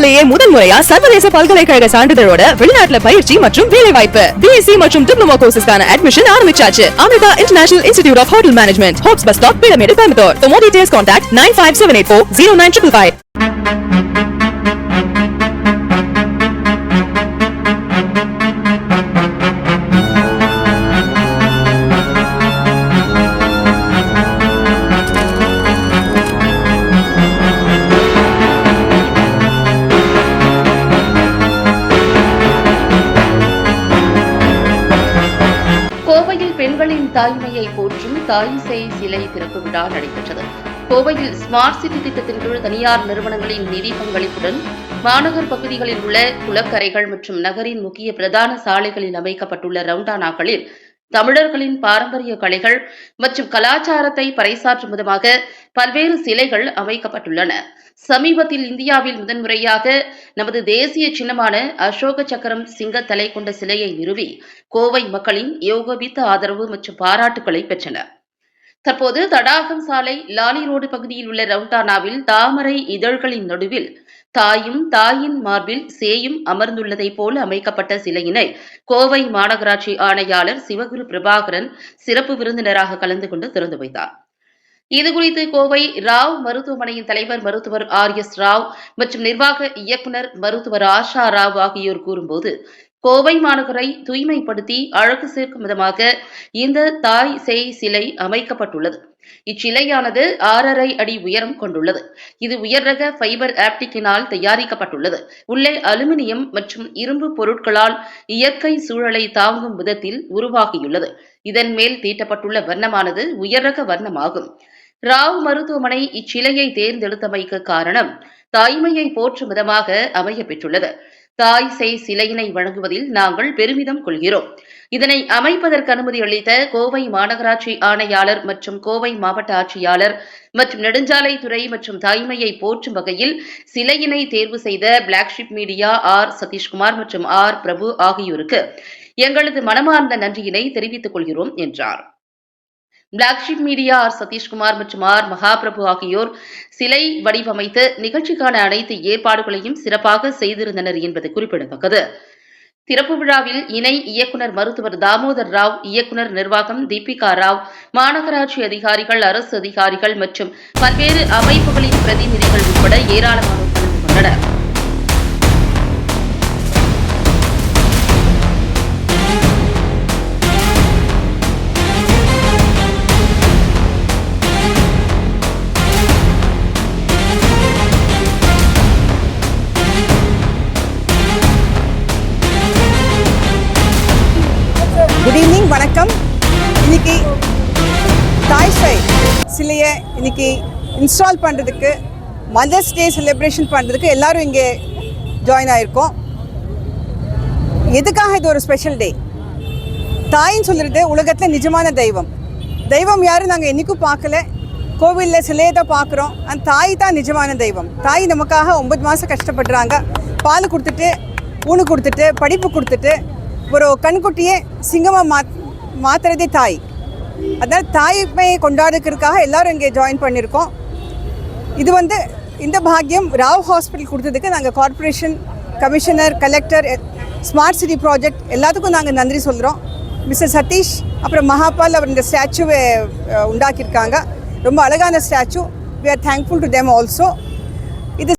இந்தியாவிலேயே முதல் முறையா சர்வதேச பல்கலைக்கழக சான்றிதழோட வெளிநாட்டுல பயிற்சி மற்றும் வேலை வாய்ப்பு பிஎஸ்சி மற்றும் டிப்ளமோ கோர்சஸ்க்கான அட்மிஷன் ஆரம்பிச்சாச்சு. Amrita international institute of hotel management Hopes bus stop pyramid Coimbatore more details contact nine five seven eight four zero nine triple five கோவையில் பெண்களின் தாய்மையை போற்றும் தாய் சேய் சிலை திறப்பு விழா நடைபெற்றது. கோவையில் ஸ்மார்ட் சிட்டி திட்டத்தின் கீழ் தனியார் நிறுவனங்களின் நிதி பங்களிப்புடன் மாநகர் பகுதிகளில் உள்ள குளக்கரைகள் மற்றும் நகரின் முக்கிய பிரதான சாலைகளில் அமைக்கப்பட்டுள்ள ரவுண்டானாக்களில் தமிழர்களின் பாரம்பரிய கலைகள் மற்றும் கலாச்சாரத்தை பறைசாற்றும் விதமாக பல்வேறு சிலைகள் அமைக்கப்பட்டுள்ளன. சமீபத்தில் இந்தியாவில் முதன்முறையாக நமது தேசிய சின்னமான அசோக சக்கரம் சிங்க தலை கொண்ட சிலையை நிறுவி கோவை மக்களின் யோகபித்த ஆதரவு மற்றும் பாராட்டுகளை பெற்றன தற்போது தடாகம் சாலை லாலி ரோடு பகுதியில் உள்ள ரவுண்டானாவில் தாமரை இதழ்களின் நடுவில் தாயும் தாயின் மார்பில் சேயும் அமர்ந்துள்ளதைப் போல அமைக்கப்பட்ட சிலையினை கோவை மாநகராட்சி ஆணையாளர் சிவகுரு பிரபாகரன் சிறப்பு விருந்தினராக கலந்து கொண்டு திறந்து வைத்தார். இதுகுறித்து கோவை ராவ் மருத்துவமனையின் தலைவர் மருத்துவர் ஆர் எஸ் ராவ் மற்றும் நிர்வாக இயக்குநர் மருத்துவர் ஆஷா ராவ் ஆகியோர் கூறும்போது கோவை மாநகரை தூய்மைப்படுத்தி அழகு சேர்க்கும் விதமாக இந்த தாய் செய் சிலை அமைக்கப்பட்டுள்ளது. இச்சிலையானது ஆறரை அடி உயரம் கொண்டுள்ளது. இது உயர் ரக ஃபைபர் ஆப்டிக்கினால் தயாரிக்கப்பட்டுள்ளது. உள்ளே அலுமினியம் மற்றும் இரும்பு பொருட்களால் இயற்கை சூழலை தாங்கும் விதத்தில் உருவாகியுள்ளது. இதன் மேல் தீட்டப்பட்டுள்ள வர்ணமானது உயர் ரக வர்ணமாகும். ராவ் மருத்துவமனை இச்சிலையை தேர்ந்தெடுத்தமைக்கு காரணம் தாய்மையை போற்றும் விதமாக அமைய பெற்றுள்ளது. தாய் செய் சிலையினை வழங்குவதில் நாங்கள் பெருமிதம் கொள்கிறோம். இதனை அமைப்பதற்கு அனுமதி அளித்த கோவை மாநகராட்சி ஆணையாளர் மற்றும் கோவை மாவட்ட ஆட்சியாளர் மற்றும் நெடுஞ்சாலைத்துறை மற்றும் தாய்மையை போற்றும் வகையில் சிலையினை தேர்வு செய்த பிளாக்ஷிப் மீடியா ஆர். சதீஷ்குமார் மற்றும் ஆர். பிரபு ஆகியோருக்கு எங்களது மனமார்ந்த நன்றியினை தெரிவித்துக் கொள்கிறோம் என்றார். பிளாக்ஷிப் மீடியா ஆர் சதீஷ்குமார் மற்றும் ஆர் மகாபிரபு ஆகியோர் சிலை வடிவமைத்து நிகழ்ச்சிக்கான அனைத்து ஏற்பாடுகளையும் சிறப்பாக செய்திருந்தனர் என்பது குறிப்பிடத்தக்கது. திறப்பு விழாவில் இணை இயக்குனர் மருத்துவர் தாமோதர் ராவ் இயக்குனர் நிர்வாகம் தீபிகா ராவ் மாநகராட்சி அதிகாரிகள் அரசு அதிகாரிகள் மற்றும் பல்வேறு அமைப்புகளின் பிரதிநிதிகள் உட்பட ஏராளமானோர் கலந்து கொண்டனர். இன்னைக்கு தாய் சிலையை இன்னைக்கு இன்ஸ்டால் பண்ணுறதுக்கு மதர்ஸ் டே செலிப்ரேஷன் பண்ணுறதுக்கு எல்லாரும் இங்கே ஜாயின் ஆயிருக்கோம். எதுக்காக இது ஒரு ஸ்பெஷல் டே தாயின்னு சொல்கிறது உலகத்தில் நிஜமான தெய்வம். தெய்வம் யாரும் நாங்கள் என்றைக்கும் பார்க்கல. கோவிலில் சிலையை தான் பார்க்குறோம். அந்த தாய் தான் நிஜமான தெய்வம். தாய் நமக்காக ஒன்பது மாதம் கஷ்டப்படுறாங்க. பால் கொடுத்துட்டு ஊனு கொடுத்துட்டு படிப்பு கொடுத்துட்டு ஒரு கண்குட்டியே சிங்கமாக மா மாத்துறதே தாய். அதனால் தாய்மையை கொண்டாடுறதுக்காக எல்லாரும் இங்கே ஜாயின் பண்ணியிருக்கோம். இது வந்து இந்த பாக்கியம் ராவ் ஹாஸ்பிட்டல் கொடுத்ததுக்கு நாங்கள் corporation commissioner collector smart city project எல்லாத்துக்கும் நாங்கள் நன்றி சொல்கிறோம் மிஸ்டர் சதீஷ் அப்புறம் மகாபால் அவர் இந்த ஸ்டாச்சுவை உண்டாக்கியிருக்காங்க. ரொம்ப அழகான statue we are thankful to them also